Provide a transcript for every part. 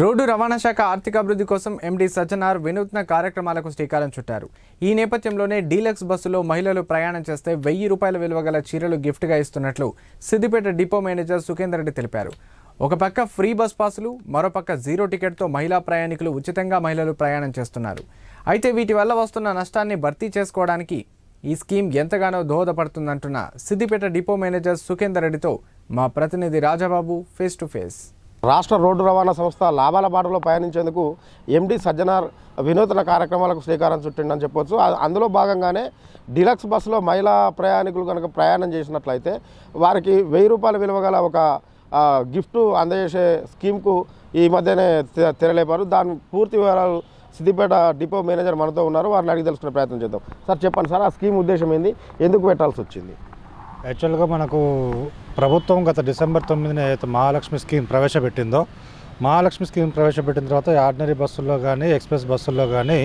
Road రవాణా శాఖ ఆర్థికాభివృద్ధి కోసం ఎండీ సజ్జనార్ వినూత్న కార్యక్రమాలకు శ్రీకారం చుట్టారు. ఈ నేపథ్యంలోనే డీలక్స్ బస్సులో మహిళలు ప్రయాణం చేస్తే వెయ్యి రూపాయల విలువ గల చీరలు గిఫ్ట్గా ఇస్తున్నట్లు సిద్దిపేట డిపో మేనేజర్ సుఖేందర్ రెడ్డి తెలిపారు. ఒక పక్క ఫ్రీ బస్ పాసులు మరోపక్క జీరో టికెట్తో మహిళా ప్రయాణికులు ఉచితంగా మహిళలు ప్రయాణం చేస్తున్నారు. అయితే వీటి వల్ల వస్తున్న నష్టాన్ని భర్తీ చేసుకోవడానికి ఈ స్కీమ్ ఎంతగానో దోహదపడుతుందంటున్న సిద్దిపేట డిపో మేనేజర్ సుఖేందర్ రెడ్డితో మా ప్రతినిధి రాజాబాబు ఫేస్ టు ఫేస్. రాష్ట్ర రోడ్డు రవాణా సంస్థ లాభాల బాటలో పయనించేందుకు ఎండి సజ్జనార్ వినూతన కార్యక్రమాలకు శ్రీకారం చుట్టిండని చెప్పొచ్చు. అందులో భాగంగానే డిలక్స్ బస్సులో మహిళా ప్రయాణికులు కనుక ప్రయాణం చేసినట్లయితే వారికి వెయ్యి రూపాయల విలువ గల ఒక గిఫ్ట్ అందజేసే స్కీమ్కు ఈ మధ్యనే తెరలేపారు. దాని పూర్తి వివరాలు సిద్దిపేట డిపో మేనేజర్ మనతో ఉన్నారు. వారిని అడిగి తెలుసుకునే ప్రయత్నం చేద్దాం. సార్ చెప్పండి సార్ ఆ స్కీమ్ ఉద్దేశం ఏంది? ఎందుకు పెట్టాల్సి వచ్చింది? యాక్చువల్గా మనకు ప్రభుత్వం గత డిసెంబర్ తొమ్మిదిన అయితే మహాలక్ష్మి స్కీమ్ ప్రవేశపెట్టిందో మహాలక్ష్మి స్కీమ్ ప్రవేశపెట్టిన తర్వాత ఆర్డినరీ బస్సుల్లో కానీ ఎక్స్ప్రెస్ బస్సుల్లో కానీ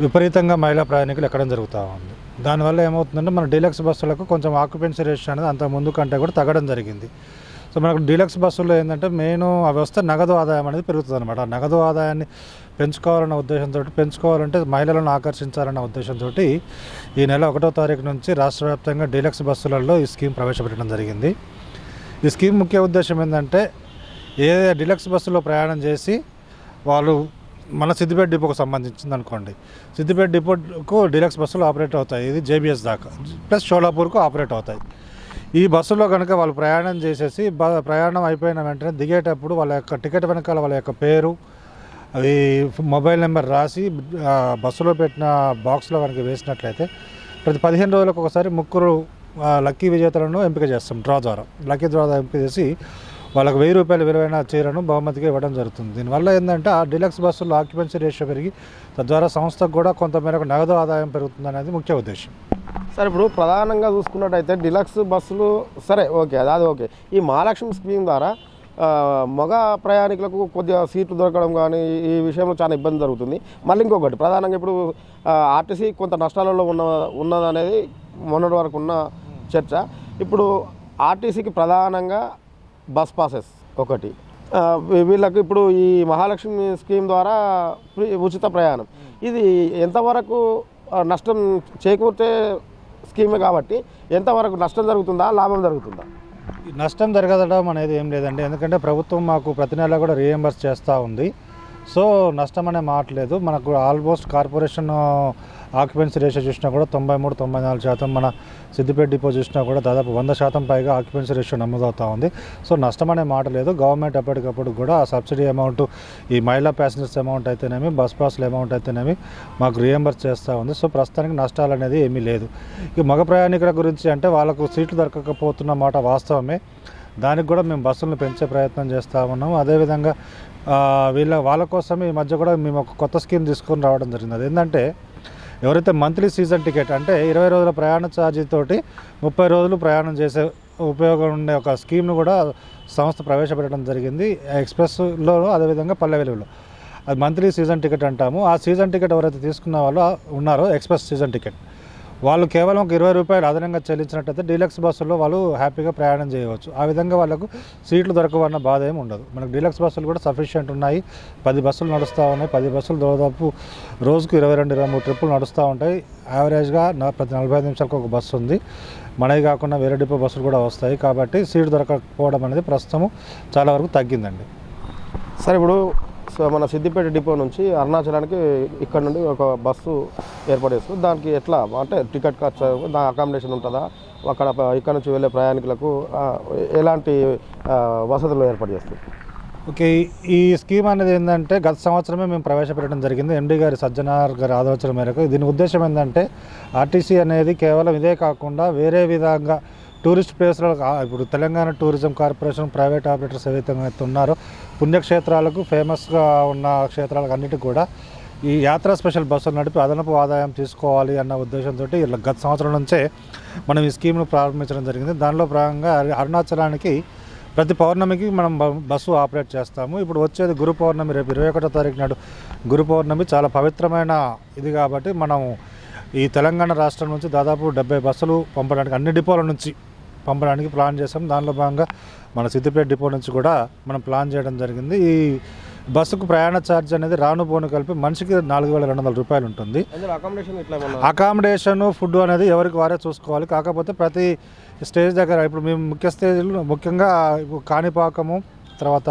విపరీతంగా మహిళా ప్రయాణికులు ఎక్కడం జరుగుతూ ఉంది. దానివల్ల ఏమవుతుందంటే మన డీలక్స్ బస్సులకు కొంచెం ఆక్యుపెన్సీ రేషన్ అనేది అంత ముందు కంటే కూడా తగ్గడం జరిగింది. సో మనకు డీలక్స్ బస్సుల్లో ఏంటంటే మెయిన్ అవి వస్తే నగదు ఆదాయం అనేది పెరుగుతుంది అనమాట నగదు ఆదాయాన్ని పెంచుకోవాలన్న ఉద్దేశంతో పెంచుకోవాలంటే మహిళలను ఆకర్షించాలన్న ఉద్దేశంతో ఈ నెల ఒకటో తారీఖు నుంచి రాష్ట్ర వ్యాప్తంగా డీలక్స్ బస్సులలో ఈ స్కీమ్ ప్రవేశపెట్టడం జరిగింది. ఈ స్కీమ్ ముఖ్య ఉద్దేశం ఏంటంటే ఏ డిలక్స్ బస్సులో ప్రయాణం చేసి వాళ్ళు మన సిద్దిపేట డిపోకు సంబంధించింది అనుకోండి. సిద్దిపేట డిపోకు డిలక్స్ బస్సులు ఆపరేట్ అవుతాయి. ఇది జేబీఎస్ దాకా. ప్లస్ షోలాపూర్కు ఆపరేట్ అవుతాయి. ఈ బస్సులో కనుక వాళ్ళు ప్రయాణం చేసేసి బ ప్రయాణం అయిపోయిన వెంటనే దిగేటప్పుడు వాళ్ళ యొక్క టికెట్ వెనకాల వాళ్ళ యొక్క పేరు అది మొబైల్ నెంబర్ రాసి బస్సులో పెట్టిన బాక్స్లో కనుక వేసినట్లయితే ప్రతి పదిహేను రోజులకు ఒకసారి ముగ్గురు లక్కీ విజేతలను ఎంపిక చేస్తాం డ్రా ద్వారా. లక్కీ డ్రా ద్వారా ఎంపిక చేసి వాళ్ళకి వెయ్యి రూపాయల విలువైన చీరను బహుమతిగా ఇవ్వడం జరుగుతుంది. దీనివల్ల ఏంటంటే ఆ డిలక్స్ బస్సుల్లో ఆక్యుపెన్సీ రేషియో పెరిగి తద్వారా సంస్థకు కూడా కొంతమేరకు నగదు ఆదాయం పెరుగుతుంది అనేది ముఖ్య ఉద్దేశం. సరే ఇప్పుడు ప్రధానంగా చూసుకున్నట్టయితే డిలక్స్ బస్సులు సరే ఓకే అది అది ఓకే. ఈ మహాలక్ష్మి స్కీమ్ ద్వారా మగ ప్రయాణికులకు కొద్దిగా సీట్లు దొరకడం కానీ ఈ విషయంలో చాలా ఇబ్బంది జరుగుతుంది. మళ్ళీ ఇంకొకటి ప్రధానంగా ఇప్పుడు ఆర్టీసీ కొంత నష్టాలలో ఉన్న ఉన్నదనేది మొన్నటి వరకు ఉన్న చర్చ. ఇప్పుడు ఆర్టీసీకి ప్రధానంగా బస్ పాసెస్ ఒకటి. వీళ్ళకి ఇప్పుడు ఈ మహాలక్ష్మి స్కీమ్ ద్వారా ఉచిత ప్రయాణం. ఇది ఎంతవరకు నష్టం చేకూర్తే స్కీమే కాబట్టి ఎంతవరకు నష్టం జరుగుతుందా లాభం జరుగుతుందా? నష్టం జరగదడం అనేది ఏం లేదండి. ఎందుకంటే ప్రభుత్వం మాకు ప్రతి నెల కూడా రీఎంబర్స్ చేస్తూ ఉంది. సో నష్టం అనే మాట లేదు మనకు ఆల్మోస్ట్ కార్పొరేషన్ ఆక్యుపెన్సీ రేషియో చూసినా కూడా తొంభై మూడు తొంభై నాలుగు శాతం మన సిద్దిపేట డిపో చూసినా కూడా దాదాపు వంద శాతం పైగా ఆక్యుపెన్సీ రేషియో నమోదవుతూ ఉంది. సో నష్టం అనే మాట లేదు. గవర్నమెంట్ ఎప్పటికప్పుడు కూడా ఆ సబ్సిడీ అమౌంట్ ఈ మహిళా ప్యాసింజర్స్ అమౌంట్ అయితేనేమి బస్ పాస్ల అమౌంట్ అయితేనేమి మాకు రీఎంబర్స్ చేస్తూ ఉంది. సో ప్రస్తుతానికి నష్టాలు అనేది ఏమీ లేదు. ఇక మగ ప్రయాణికుల గురించి అంటే వాళ్ళకు సీట్లు దొరకకపోతున్న మాట వాస్తవమే. దానికి కూడా మేము బస్సులను పెంచే ప్రయత్నం చేస్తూ ఉన్నాము. అదేవిధంగా వీళ్ళ వాళ్ళ కోసం ఈ మధ్య కూడా మేము ఒక కొత్త స్కీమ్ తీసుకొని రావడం జరిగింది. అది ఏంటంటే ఎవరైతే మంత్లీ సీజన్ టికెట్ అంటే ఇరవై రోజుల ప్రయాణ ఛార్జీతోటి ముప్పై రోజులు ప్రయాణం చేసే ఉపయోగం ఉండే ఒక స్కీమ్ను కూడా సంస్థ ప్రవేశపెట్టడం జరిగింది. ఎక్స్ప్రెస్లో అదేవిధంగా పల్లె వెలుగులో. అది మంత్లీ సీజన్ టికెట్ అంటాము. ఆ సీజన్ టికెట్ ఎవరైతే తీసుకున్న వాళ్ళు ఉన్నారో ఎక్స్ప్రెస్ సీజన్ టికెట్. వాళ్ళు కేవలం ఒక ఇరవై రూపాయలు అదనంగా చెల్లించినట్టయితే డీలక్స్ బస్సుల్లో వాళ్ళు హ్యాపీగా ప్రయాణం చేయవచ్చు. ఆ విధంగా వాళ్ళకు సీట్లు దొరకవన్న బాధ ఏమి ఉండదు. మనకు డీలక్స్ బస్సులు కూడా సఫిషియెంట్ ఉన్నాయి. పది బస్సులు నడుస్తూ ఉన్నాయి. పది బస్సులు దాదాపు రోజుకు ఇరవై రెండు ఇరవై మూడు ట్రిప్పులు నడుస్తూ ఉంటాయి. యావరేజ్గా ప్రతి నలభై ఐదు నిమిషాలకు ఒక బస్సు ఉంది. మనవి కాకుండా వేరే డిపో బస్సులు కూడా వస్తాయి. కాబట్టి సీటు దొరకకపోవడం అనేది ప్రస్తుతం చాలా వరకు తగ్గిందండి. సరే ఇప్పుడు సో మన సిద్దిపేట డిపో నుంచి అరుణాచలానికి ఇక్కడ నుండి ఒక బస్సు ఏర్పాటు చేస్తుంది దానికి ఎట్లా? అంటే టికెట్ ఖర్చు దాని అకామిడేషన్ ఉంటుందా? అక్కడ ఇక్కడ నుంచి వెళ్ళే ప్రయాణికులకు ఎలాంటి వసతులు ఏర్పాటు చేస్తుంది ఓకే ఈ- ఈ స్కీమ్ అనేది ఏంటంటే గత సంవత్సరమే మేము ప్రవేశపెట్టడం జరిగింది. ఎండి గారి సజ్జనార్ గారి ఆలోచన మేరకు. దీని ఉద్దేశం ఏంటంటే ఆర్టీసీ అనేది కేవలం ఇదే కాకుండా వేరే విధంగా టూరిస్ట్ ప్లేస్లో ఇప్పుడు Telangana tourism corporation private operators ఏవైతే అయితే ఉన్నారో పుణ్యక్షేత్రాలకు ఫేమస్గా ఉన్న క్షేత్రాలకు అన్నిటికీ కూడా ఈ యాత్రా స్పెషల్ బస్సులు నడిపి అదనపు ఆదాయం తీసుకోవాలి అన్న ఉద్దేశంతో గత సంవత్సరం నుంచే మనం ఈ స్కీమ్ను ప్రారంభించడం జరిగింది. దానిలో భాగంగా అరుణాచలానికి ప్రతి పౌర్ణమికి మనం బ- బస్సు ఆపరేట్ చేస్తాము. ఇప్పుడు వచ్చేది గురు పౌర్ణమి రేపు ఇరవై ఒకటో తారీఖు నాడు గురు పౌర్ణమి. చాలా పవిత్రమైన ఇది కాబట్టి మనం ఈ తెలంగాణ రాష్ట్రం నుంచి దాదాపు డెబ్బై బస్సులు పంపడానికి అన్ని డిపోల నుంచి పంపడానికి ప్లాన్ చేసాం దానిలో భాగంగా మన సిద్దిపేట డిపో నుంచి కూడా మనం ప్లాన్ చేయడం జరిగింది. ఈ బస్సుకు ప్రయాణ ఛార్జ్ అనేది రాను పోను కలిపి మనిషికి నాలుగు వేల రెండు వందల రూపాయలు ఉంటుంది. అకామిడేషన్ ఫుడ్ అనేది ఎవరికి వారే చూసుకోవాలి. కాకపోతే ప్రతి స్టేజ్ దగ్గర ఇప్పుడు మేము ముఖ్య స్టేజ్లు ముఖ్యంగా కాణిపాకము తర్వాత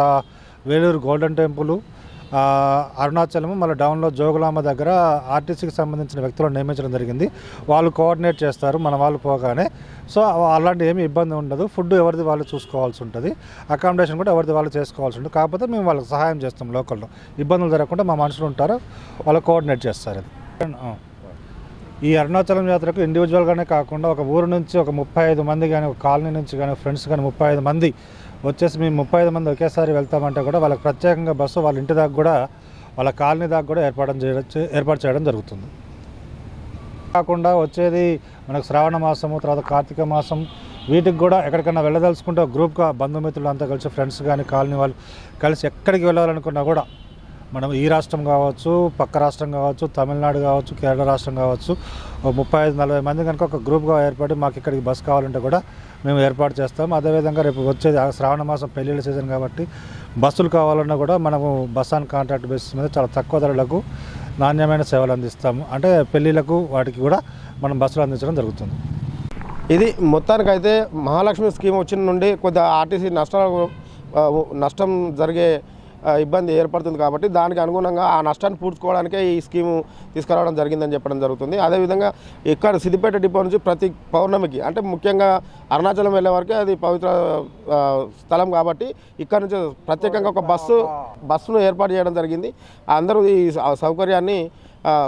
వేలూరు గోల్డెన్ టెంపుల్ అరుణాచలము మళ్ళీ డౌన్లో జోగులాంబ దగ్గర ఆర్టీసీకి సంబంధించిన వ్యక్తులను నియమించడం జరిగింది. వాళ్ళు కోఆర్డినేట్ చేస్తారు. మన వాళ్ళు పోగానే సో అలాంటి ఏమి ఇబ్బంది ఉండదు. ఫుడ్ ఎవరిది వాళ్ళు చూసుకోవాల్సి ఉంటుంది. అకామిడేషన్ కూడా ఎవరిది వాళ్ళు చేసుకోవాల్సి ఉంటుంది. కాకపోతే మేము వాళ్ళకి సహాయం చేస్తాం లోకల్లో. ఇబ్బందులు జరగకుండా మా మనుషులు ఉంటారు. వాళ్ళు కోఆర్డినేట్ చేస్తారు అది. ఈ అరుణాచలం యాత్రకు ఇండివిజువల్గానే కాకుండా ఒక ఊరు నుంచి ఒక ముప్పై ఐదు మంది కానీ ఒక కాలనీ నుంచి కానీ ఫ్రెండ్స్ కానీ ముప్పై ఐదు మంది వచ్చేసి మేము ముప్పై ఐదు మంది ఒకేసారి వెళ్తామంటే కూడా వాళ్ళకి ప్రత్యేకంగా బస్సు వాళ్ళ ఇంటి దాకా కూడా వాళ్ళ కాలనీ దాకా కూడా ఏర్పాటు చేయడం ఏర్పాటు చేయడం జరుగుతుంది. కాకుండా వచ్చేది మనకు శ్రావణ మాసము తర్వాత కార్తీక మాసం వీటికి కూడా ఎక్కడికైనా వెళ్ళదలుచుకుంటే గ్రూప్గా బంధుమిత్రులు అంతా కలిసి ఫ్రెండ్స్ కానీ కాలనీ వాళ్ళు కలిసి ఎక్కడికి వెళ్ళాలనుకున్నా కూడా మనం ఈ రాష్ట్రం కావచ్చు పక్క రాష్ట్రం కావచ్చు తమిళనాడు కావచ్చు కేరళ రాష్ట్రం కావచ్చు ముప్పై ఐదు నలభై మంది కనుక ఒక గ్రూప్గా ఏర్పడి మాకు ఇక్కడికి బస్ కావాలంటే కూడా మేము ఏర్పాటు చేస్తాం. అదేవిధంగా రేపు వచ్చేది ఆ శ్రావణ మాసం పెళ్ళిళ్ళ సీజన్ కాబట్టి బస్సులు కావాలన్నా కూడా మనము బస్ ఆన్ కాంట్రాక్ట్ బేసిస్ మీద చాలా తక్కువ ధరలకు నాణ్యమైన సేవలు అందిస్తాము. అంటే పెళ్ళిళ్ళకు వాటికి కూడా మనం బస్సులు అందించడం జరుగుతుంది. ఇది మొత్తానికైతే మహాలక్ష్మి స్కీమ్ వచ్చిన నుండి కొద్దిగా ఆర్టీసీ నష్టాలు నష్టం జరిగే ఇబ్బంది ఏర్పడుతుంది కాబట్టి దానికి అనుగుణంగా ఆ నష్టాన్ని పూడ్చుకోవడానికే ఈ స్కీము తీసుకురావడం జరిగిందని చెప్పడం జరుగుతుంది. అదేవిధంగా ఇక్కడ సిద్దిపేట డిపో నుంచి ప్రతి పౌర్ణమికి అంటే ముఖ్యంగా అరుణాచలం వెళ్ళే వరకే అది పవిత్ర స్థలం కాబట్టి ఇక్కడ నుంచి ప్రత్యేకంగా ఒక బస్సు బస్సును ఏర్పాటు చేయడం జరిగింది. అందరూ ఈ సౌకర్యాన్ని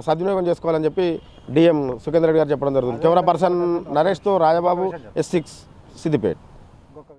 సద్వినియోగం చేసుకోవాలని చెప్పి డిఎం సుఖేందర్ రెడ్డి గారు చెప్పడం జరుగుతుంది. కెమెరా పర్సన్ నరేష్తో రాజబాబు ఎస్ సిక్స్ సిద్దిపేట్.